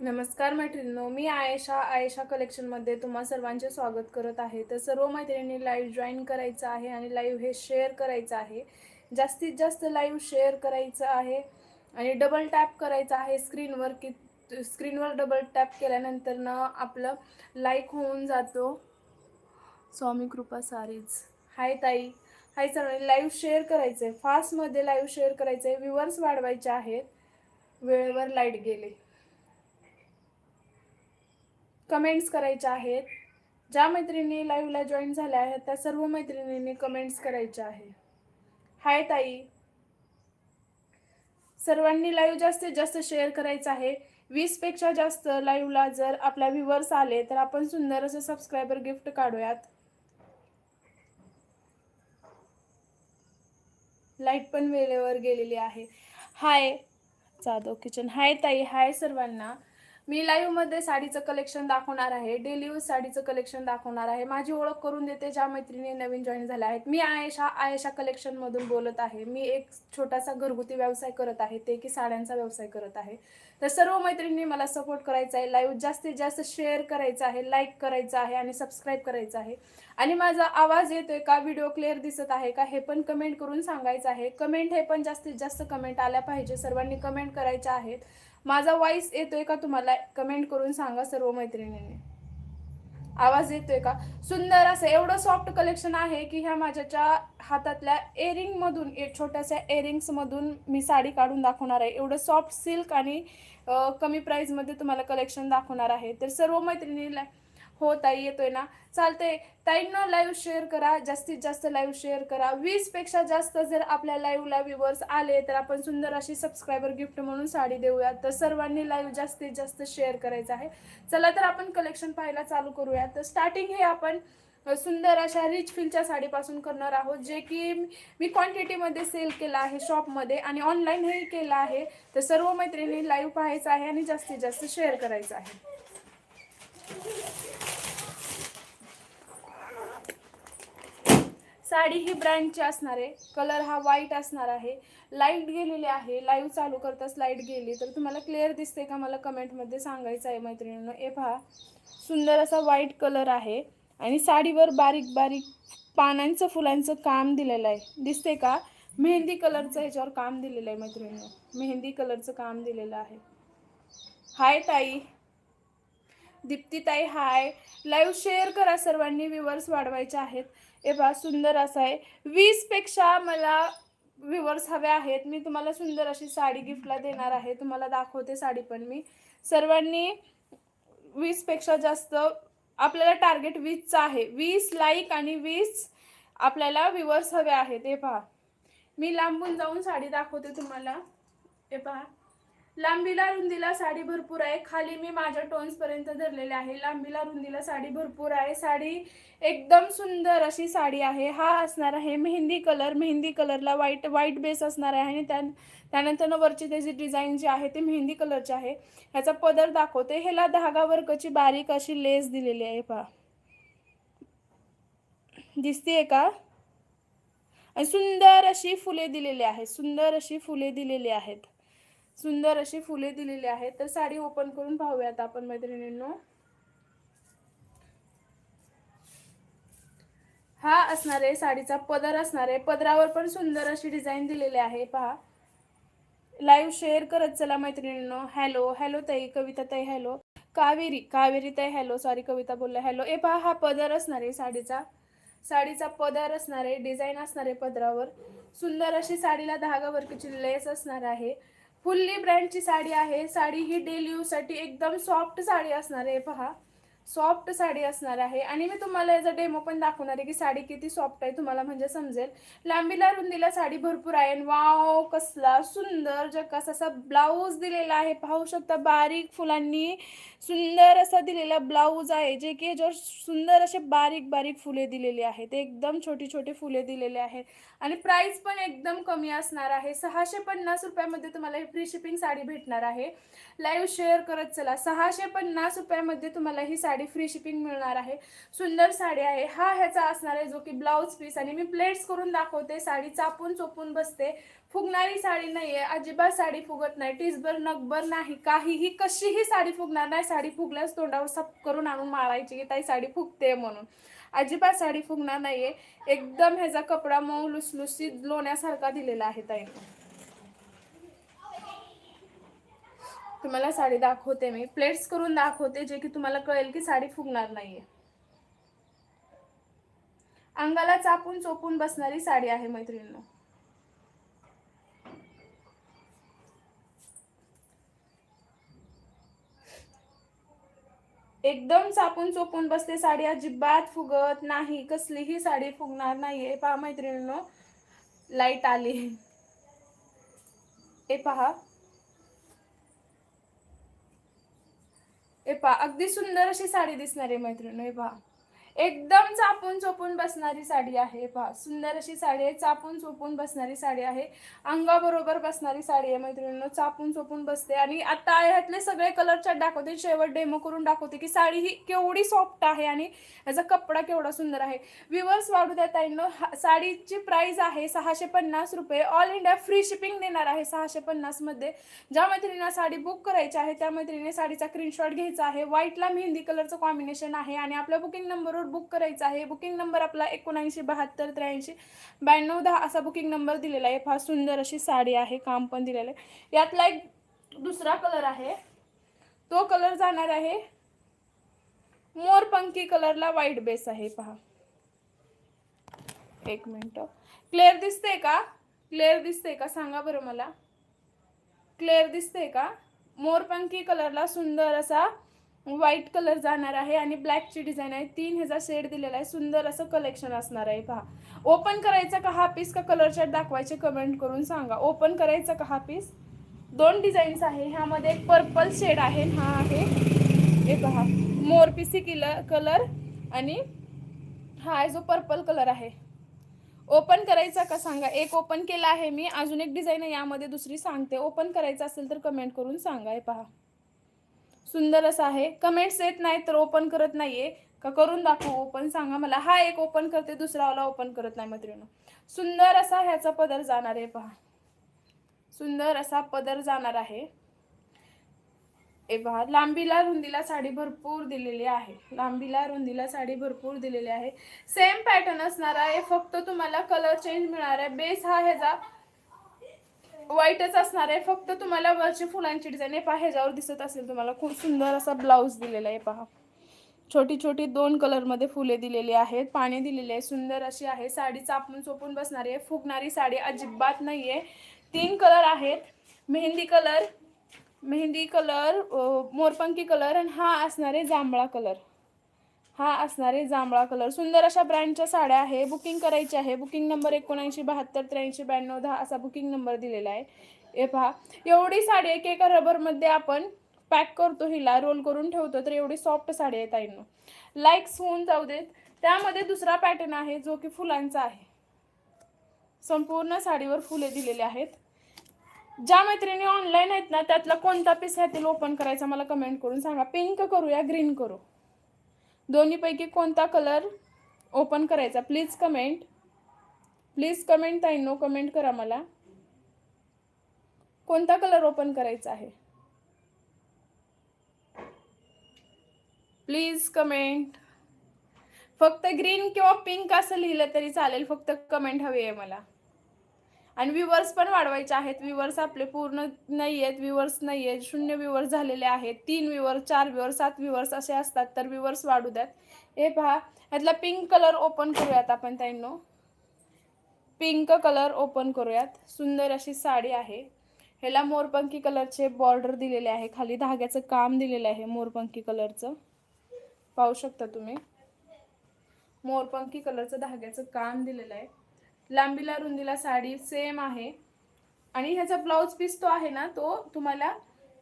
नमस्कार मैत्रिणींनो मी आयशा आयशा कलेक्शनमध्ये तुम्हा सर्वांचे स्वागत करत आहे. तर सर्व मैत्रिणींनी लाईव्ह जॉईन करायचं आहे आणि लाईव्ह हे शेअर करायचं आहे. जास्तीत जास्त लाईव्ह शेअर करायचं आहे आणि डबल टॅप करायचं आहे स्क्रीनवर की स्क्रीनवर डबल टॅप केल्यानंतरनं आपलं लाईक होऊन जातो. स्वामी कृपा सारीज हाय ताई. हाय सर्वांनी लाईव्ह शेअर करायचं आहे फास्टमध्ये लाईव्ह शेअर करायचं आहे व्ह्युअर्स वाढवायचे आहेत. वेळेवर लाइट गेले. कमेंट्स करायच्या आहेत. ज्या मैत्रिणी लाईव्हला जॉईन झाल्या आहेत त्या सर्व मैत्रिणींनी कमेंट्स करायच्या आहे. हाय ताई. सर्वांनी लाईव्ह जास्तीत जास्त शेअर करायचं आहे. वीसपेक्षा जास्त लाईव्हला जर आपल्या व्ह्युअर्स आले तर आपण सुंदर असं सबस्क्रायबर गिफ्ट काढूयात. लाइट पण वेळेवर गेलेली आहे. हाय जाधव किचन हाय ताई हाय सर्वांना. मी लाईव्हमध्ये साडीचं कलेक्शन दाखवणार आहे. डेली यूज साडीचं कलेक्शन दाखवणार आहे. माझी ओळख करून देते ज्या मैत्रिणी नवीन जॉईन झाल्या आहेत. मी आयशा आयशा कलेक्शनमधून बोलत आहे. मी एक छोटासा घरगुती व्यवसाय करत आहे. ते की साड्यांचा व्यवसाय करत आहे. तर सर्व मैत्रिणी मला सपोर्ट करायचा आहे. लाईव्ह जास्तीत जास्त शेअर करायचं आहे. लाईक करायचं आहे आणि सबस्क्राईब करायचं आहे. आणि माझा आवाज येतोय का? व्हिडिओ क्लिअर दिसत आहे का? हे पण कमेंट करून सांगायचं आहे. कमेंट हे पण जास्तीत जास्त कमेंट आल्या पाहिजे. सर्वांनी कमेंट करायच्या आहेत. माझा वॉइस येतोय का तुम्हाला? कमेंट करून सांगा सर्व मैत्रिणींनी. आवाज येतोय का? सुंदर असं एवढं सॉफ्ट कलेक्शन आहे की ह्या माझ्याच्या हातातल्या एअरिंगमधून ए- छोट्याशा एअरिंग्समधून मी साडी काढून दाखवणार आहे. एवढं सॉफ्ट सिल्क आणि कमी प्राईजमध्ये तुम्हाला कलेक्शन दाखवणार आहे. तर सर्व मैत्रिणीला हो ताई येतोय ना. चालतंय. ताईंना लाईव्ह शेअर करा. जास्तीत जास्त लाईव्ह शेअर करा. वीसपेक्षा जास्त जर आपल्या लाईव्हला व्ह्युअर्स आले तर आपण सुंदर अशी सबस्क्रायबर गिफ्ट म्हणून साडी देऊया. तर सर्वांनी लाईव्ह जास्तीत जास्त शेअर करायचं आहे. चला तर आपण कलेक्शन पाहायला चालू करूया तर स्टार्टिंग हे आपण सुंदर अशा रिच फिलच्या साडीपासून करणार आहोत जे की मी क्वांटिटीमध्ये सेल केलं आहे शॉपमध्ये आणि ऑनलाईनही केलं आहे. तर सर्व मैत्रिणी लाईव्ह पाहायचं आहे आणि जास्तीत जास्त शेअर करायचं आहे. साडी ही ब्रँडची असणार आहे. कलर हा व्हाईट असणार आहे. लाइट गेलेली आहे. लाईव्ह चालू करताच लाइट गेली. तर तुम्हाला क्लिअर दिसते का मला कमेंटमध्ये सांगायचं आहे मैत्रिणींनो. ए पहा. सुंदर असा व्हाईट कलर आहे. आणि साडीवर बारीक बारीक पानांचं फुलांचं काम दिलेलं आहे. दिसते का? मेहंदी कलरचं ह्याच्यावर काम दिलेलं आहे मैत्रिणींनो. मेहंदी कलरचं काम दिलेलं आहे. हाय ताई. दीप्तीताई हाय. लाईव्ह शेअर करा सर्वांनी व्ह्युअर्स वाढवायचे आहेत. ए बा सुंदर असं आहे. वीसपेक्षा मला व्ह्युअर्स हवे आहेत. मी तुम्हाला सुंदर अशी साडी गिफ्टला देणार आहे. तुम्हाला दाखवते साडी पण मी. सर्वांनी वीसपेक्षा जास्त आपल्याला टार्गेट वीसचं आहे. वीस लाईक आणि वीस आपल्याला व्ह्युअर्स हवे आहेत. हे पहा. मी लांबून जाऊन साडी दाखवते तुम्हाला. हे पहा. लांबीला रुंदीला साडी भरपूर आहे. खाली मी माझ्या टोन्स पर्यंत धरलेले आहे. लांबीला रुंदीला साडी भरपूर आहे. साडी एकदम सुंदर अशी साडी आहे. हा असणार आहे मेहंदी कलर. मेहंदी कलरला व्हाईट व्हाईट बेस असणार आहे आणि त्या त्यानंतर वरची त्याची डिझाईन जी आहे ती मेहंदी कलरची आहे. ह्याचा पदर दाखवते. ह्याला धागा वर्कची बारीक अशी लेस दिलेली आहे. पहा. दिसतीये का? सुंदर अशी फुले दिलेली आहेत. सुंदर अशी फुले दिलेली आहेत. सुंदर अशी फुले दिलेली आहेत. तर साडी ओपन करून पाहूयात आपण मैत्रिणींनो. हा असणार आहे साडीचा पदर असणार आहे. पदरावर पण सुंदर अशी डिझाईन दिलेली आहे पहा. लाईव्ह शेअर करत चला मैत्रिणींनो. हॅलो हॅलो ताई कविता ताई हॅलो कावेरी कावेरी ताई हॅलो सॉरी कविता बोलला हॅलो ए पहा हा पदर असणार आहे साडीचा. साडीचा पदर असणार आहे डिझाईन असणार आहे पदरावर. सुंदर अशी साडीला धागा वर्कची लेस असणार आहे. फुल्ली ब्रँडची साडी आहे. साडी ही डेली यूजसाठी एकदम सॉफ्ट साडी असणार आहे. पहा. सॉफ्ट साडी असणार आहे. आणि मी तुम्हाला याचा डेमो पण दाखवणार आहे की साडी किती सॉफ्ट आहे तुम्हाला म्हणजे समजेल. लांबीला रुंदीला साडी भरपूर आहे आणि वाव कसला सुंदर जकास असा ब्लाऊज दिलेला आहे. पाहू शकता बारीक फुलांनी सुंदर असा दिलेला ब्लाऊज आहे जे की याच्यावर सुंदर असे बारीक बारीक फुले दिलेली आहेत. एकदम छोटी छोटी फुले दिलेले आहेत. आणि प्राईस पण एकदम कमी असणार आहे. सहाशे पन्नास रुपयामध्ये तुम्हाला ही फ्री शिपिंग साडी भेटणार आहे. लाईव्ह शेअर करत चला. सहाशे पन्नास रुपयामध्ये तुम्हाला ही साडी फ्री शिपिंग मिळणार आहे. सुंदर साडी आहे. हा ह्याचा असणार आहे जो की ब्लाऊज पीस आणि मी प्लेट्स करून दाखवते. साडी चापून चोपून बसते. फुगणारी साडी नाहीये. अजिबात साडी फुगत नाही. टिसभर नगभर नाही. काहीही कशीही साडी फुगणार नाही. साडी फुगल्यास तोंडावर सप करून आणून माळायची की ताई साडी फुगते म्हणून. अजिबात साडी फुगणार नाहीये. एकदम ह्याचा कपडा मऊ लुसलुसीत लोण्यासारखा दिलेला आहे ताई. तुम्हाला साडी दाखवते मी. प्लेट्स करून दाखवते जे की तुम्हाला कळेल की साडी फुगणार नाहीये. अंगाला चापून चोपून बसणारी साडी आहे मैत्रिणींनो. एकदम चापून चोपून बसते साडी. अजिबात फुगत नाही. कसलीही साडी फुगणार नाहीये. पहा मैत्रिणींनो लाइट आली. हे पहा. ए पा अगदी सुंदर अशी साडी दिसणार आहे मैत्रिणी हे पहा एकदम चापून चोपून बसणारी साडी आहे. पहा सुंदर अशी साडी आहे. चापून चोपून बसणारी साडी आहे. अंगाबरोबर बसणारी साडी आहे मैत्रिणींनो. चापून चोपून बसते. आणि आता ह्यातले सगळे कलर दाखवते. शेवट डेमो करून दाखवते की साडी ही केवढी सॉफ्ट आहे आणि याचा कपडा केवढा सुंदर आहे. विवर्स वाढू द्या ताईंनो. साडीची प्राइस आहे सहाशे पन्नास रुपये. ऑल इंडिया फ्री शिपिंग देणार आहे सहाशे पन्नासमध्ये ज्या मैत्रिणींना साडी बुक करायची आहे त्या मैत्रिणीने साडीचा स्क्रीनशॉट घ्यायचा आहे. व्हाईटला मेहंदी कलरचं कॉम्बिनेशन आहे आणि आपल्या बुकिंग नंबरवर बुक करायचं आहे. बुकिंग नंबर आपला एकोणऐंशी बहात्तर त्र्याऐंशी ब्याण्णव दहा असा बुकिंग नंबर दिलेला आहे. फार सुंदर अशी साडी आहे. काम पण दिलेलं आहे. यातला एक दुसरा कलर आहे. तो कलर जाणार आहे मोरपंखी कलरला व्हाईट बेस आहे. पहा. एक मिनिट. क्लिअर दिसते का? क्लिअर दिसते का? सांगा बरं मला. क्लिअर दिसते का? मोरपंखी कलरला सुंदर असा व्हाईट कलर जाणार आहे आणि ब्लॅकची डिझाईन आहे. तीन ह्याचा शेड दिलेला आहे. सुंदर असं कलेक्शन असणार आहे. पहा. ओपन करायचा का हा पीस का कलर चार्ट दाखवायचे कमेंट करून सांगा. ओपन करायचा का हा पीस दोन डिझाईन्स आहे. ह्यामध्ये एक पर्पल शेड आहे. हा आहे. हे पहा. मोरपिसी किलर कलर आणि हा आहे जो पर्पल कलर आहे. ओपन करायचा का सांगा. एक ओपन केला आहे मी. अजून एक डिझाईन आहे. यामध्ये दुसरी सांगते. ओपन करायचं असेल तर कमेंट करून सांगा. हे पहा. सुंदर असं आहे. कमेंट्स येत नाही तर ओपन करत नाहीये. का करून दाखवू? ओपन सांगा मला. हा एक ओपन करते दुसरावाला ओपन करत नाही मैत्रिणी सुंदर असा ह्याचा पदर जाणार आहे पहा. सुंदर असा पदर जाणार आहे. ए पहा लांबीला रुंदीला साडी भरपूर दिलेली आहे. लांबीला रुंदीला साडी भरपूर दिलेली आहे. सेम पॅटर्न असणार आहे. फक्त तुम्हाला कलर चेंज मिळणार आहे. बेस हा ह्याचा वाईटच असणार आहे. फक्त तुम्हाला वरची फुलांची डिझाईन आहे पहा ह्याच्यावर दिसत असेल तुम्हाला. खूप सुंदर असा ब्लाऊज दिलेला आहे पहा. छोटी छोटी दोन कलरमध्ये फुले दिलेली आहेत पाणी दिलेले आहे सुंदर अशी आहे. साडी चापून चोपून बसणारी आहे फुगणारी साडी अजिबात नाही आहे तीन कलर आहेत. मेहंदी कलर मेहंदी कलर मोरपंखी कलर आणि हा असणार आहे जांभळा कलर हा असणार आहे जांभळा कलर सुंदर अशा ब्रँडच्या साड्या आहे. बुकिंग करायची आहे. बुकिंग नंबर एकोणऐंशी बहात्तर त्र्याऐंशी ब्याण्णव दहा असा बुकिंग नंबर दिलेला आहे. हे पहा. एवढी साडी आहे की एका रबरमध्ये आपण पॅक करतो हिला रोल करून ठेवतो तर एवढी सॉफ्ट साडी आहे ताईंनो. लाईक्स होऊन जाऊ देत. त्यामध्ये दुसरा पॅटर्न आहे जो की फुलांचा आहे. संपूर्ण साडीवर फुले दिलेले आहेत. ज्या मैत्रिणी ऑनलाईन आहेत ना त्यातला कोणता पीस ह्यातील ओपन करायचा मला कमेंट करून सांगा. पिंक करू या ग्रीन करू. दोन्हीपैकी कोणता कलर ओपन करायचा? प्लीज कमेंट प्लीज कमेंट ताई नो कमेंट करा मला. कोणता कलर ओपन करायचा आहे? प्लीज कमेंट फक्त ग्रीन किंवा पिंक असं लिहिलं तरी चालेल. फक्त कमेंट हवी आहे मला. आणि व्ह्युअर्स पण वाढवायचे आहेत. व्ह्युअर्स आपले पूर्ण नाही आहेत व्ह्युअर्स नाही आहेत. शून्य व्ह्युअर्स झालेले आहेत. तीन व्ह्युअर्स चार व्ह्युअर्स सात व्ह्युअर्स असे असतात. तर व्ह्युअर्स वाढू द्यात. हे पहा. ह्यातला पिंक कलर ओपन करूयात आपण ताईंनो. पिंक कलर ओपन करूयात. सुंदर अशी साडी आहे. ह्याला मोरपंखी कलरचे बॉर्डर दिलेले आहे. खाली धाग्याचं काम दिलेलं आहे मोरपंखी कलरचं पाहू शकता तुम्ही? मोरपंखी कलरचं धाग्याचं काम दिलेलं आहे. लांबीला रुंदीला साडी सेम आहे. आणि ह्याचा ब्लाऊज पीस तो आहे ना तो तुम्हाला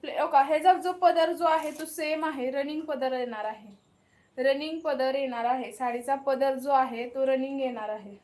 प्ले- का ह्याचा जो पदर जो आहे तो सेम आहे. रनिंग पदर येणार आहे. रनिंग पदर येणार आहे. साडीचा पदर जो आहे तो रनिंग येणार आहे.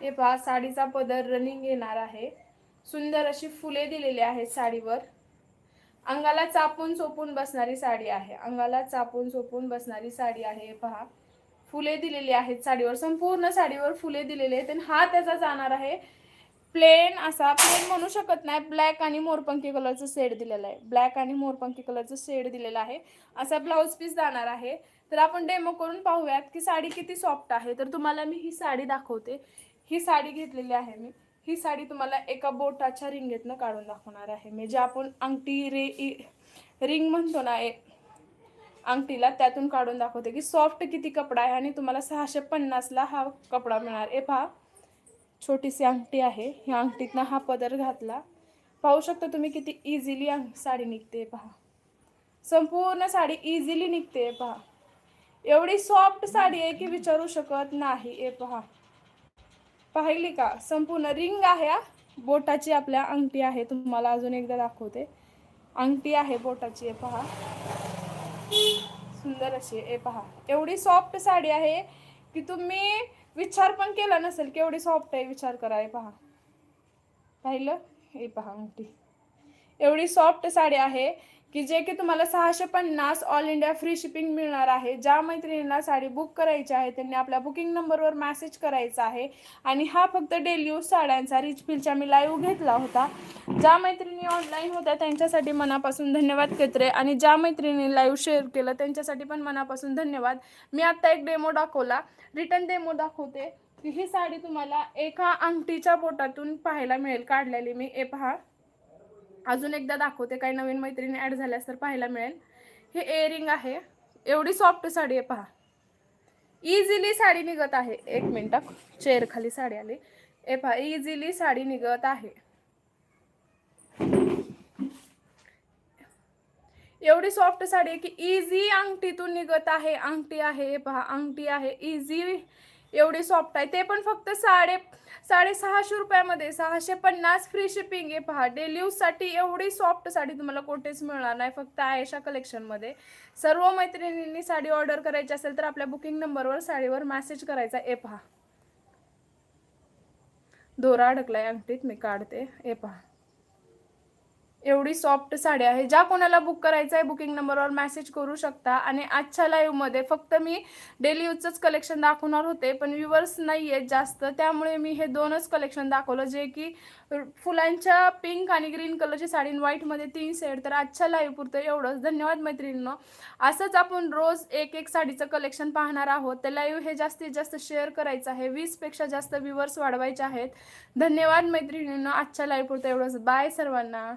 हे पहा साडीचा पदर रनिंग येणार आहे. सुंदर अशी फुले दिलेली आहेत साडीवर. अंगाला चापून चोपून बसणारी साडी आहे. अंगाला चापून चोपून बसणारी साडी आहे हे पहा. फुले दिलेली आहेत साडीवर संपूर्ण साडीवर फुले दिलेले आहेत. आणि हा त्याचा जाणार आहे. प्लेन असा प्लेन म्हणू शकत नाही. ब्लॅक आणि मोरपंखी कलरचं शेड दिलेलं आहे. ब्लॅक आणि मोरपंखी कलरचं शेड दिलेलं आहे. असा ब्लाऊज पीस जाणार आहे. तर आपण डेमो करून पाहूयात की साडी किती सॉफ्ट आहे. तर तुम्हाला मी ही साडी दाखवते. ही साडी घेतलेली आहे मी. ही साडी तुम्हाला एका बोटाच्या रिंगेतनं काढून दाखवणार आहे. म्हणजे आपण अंगठी रे रिंग म्हणतो ना अंगठीला त्यातून काढून दाखवते की सॉफ्ट किती कपडा आहे आणि तुम्हाला सहाशे पन्नासला हा कपडा मिळणार. ए पहा छोटीशी अंगठी आहे. ह्या अंगठीतनं हा पदर घातला. पाहू शकता तुम्ही किती इझिली साडी निघते पहा. संपूर्ण साडी इझिली निघते पहा. एवढी सॉफ्ट साडी आहे की विचारू शकत नाही ए पहा. पाहिली का? संपूर्ण रिंग आहे बोटाची आपल्या अंगठी आहे. तुम्हाला अजून एकदा दाखवते. अंगठी आहे बोटाची आहे पहा. सुंदर अशी आहे. ए पहा. एवढी सॉफ्ट साडी आहे की तुम्ही विचार पण केला नसेल की एवढी सॉफ्ट आहे विचार करा. हे पहा. पाहिलं? हे पहा अंगठी एवढी सॉफ्ट साडी आहे की जे की तुम्हाला सहाशे पन्नास ऑल इंडिया फ्री शिपिंग मिळणार आहे. ज्या मैत्रिणींना साडी बुक करायची आहे त्यांनी आपल्या बुकिंग नंबरवर मॅसेज करायचा आहे. आणि हा फक्त डेली यूज साड्यांचा रिच फिलचा मी लाईव्ह घेतला होता. ज्या मैत्रिणी ऑनलाईन होत्या त्यांच्यासाठी मनापासून धन्यवाद केत्रे. आणि ज्या मैत्रिणी लाईव्ह शेअर केलं त्यांच्यासाठी पण मनापासून धन्यवाद. मी आत्ता एक डेमो दाखवला. रिटर्न डेमो दाखवते. ही साडी तुम्हाला एका अंगठीच्या बोटातून पाहायला मिळेल. काढलेली मी. ए पहा. अजून एकदा दाखवते काही नवीन मैत्रिणी ॲड झाल्यास तर पाहायला मिळेल. हे एअरिंग आहे. एवढी सॉफ्ट साडी आहे पहा. इझिली साडी निघत आहे. एक मिनटं चेअर खाली साडी आली. ए पहा इझिली साडी निघत आहे. एवढी सॉफ्ट साडी आहे की इझी अंगठीतून निघत आहे. अंगठी आहे पहा अंगठी आहे. इझी एवढी सॉफ्ट आहे. ते पण फक्त साडे साडेसहाशे रुपयामध्ये सहाशे पन्नास फ्री शिपिंग आहे. पहा डेली यूजसाठी एवढी सॉफ्ट साडी तुम्हाला कोठेच मिळणार नाही. फक्त आयशा कलेक्शनमध्ये सर्व मैत्रिणींनी साडी ऑर्डर करायची असेल तर आपल्या बुकिंग नंबरवर साडीवर मॅसेज करायचा. ए पहा. दोरा अडकलाय अंगठीत मी काढते. ए पहा. एवढी सॉफ्ट साडी आहे. ज्या कोणाला बुक करायचं आहे बुकिंग नंबरवर मेसेज करू शकता. आणि आजच्या लाईव्हमध्ये फक्त मी डेली यूजचंच कलेक्शन दाखवणार होते पण व्ह्युअर्स नाही आहेत जास्त. त्यामुळे मी हे दोनच कलेक्शन दाखवलं जे की फुलांच्या पिंक आणि ग्रीन कलरची साडी व्हाईटमध्ये तीन सेट तर आजच्या लाईव्ह पुरतं एवढंच. धन्यवाद मैत्रिणींनो. असंच आपण रोज एक एक साडीचं कलेक्शन पाहणार आहोत. तर लाईव्ह हे जास्तीत जास्त शेअर करायचं आहे. वीसपेक्षा जास्त व्ह्युअर्स वाढवायचे आहेत. धन्यवाद मैत्रिणींनो. आजच्या लाईव्ह पुरतं एवढंच. बाय सर्वांना.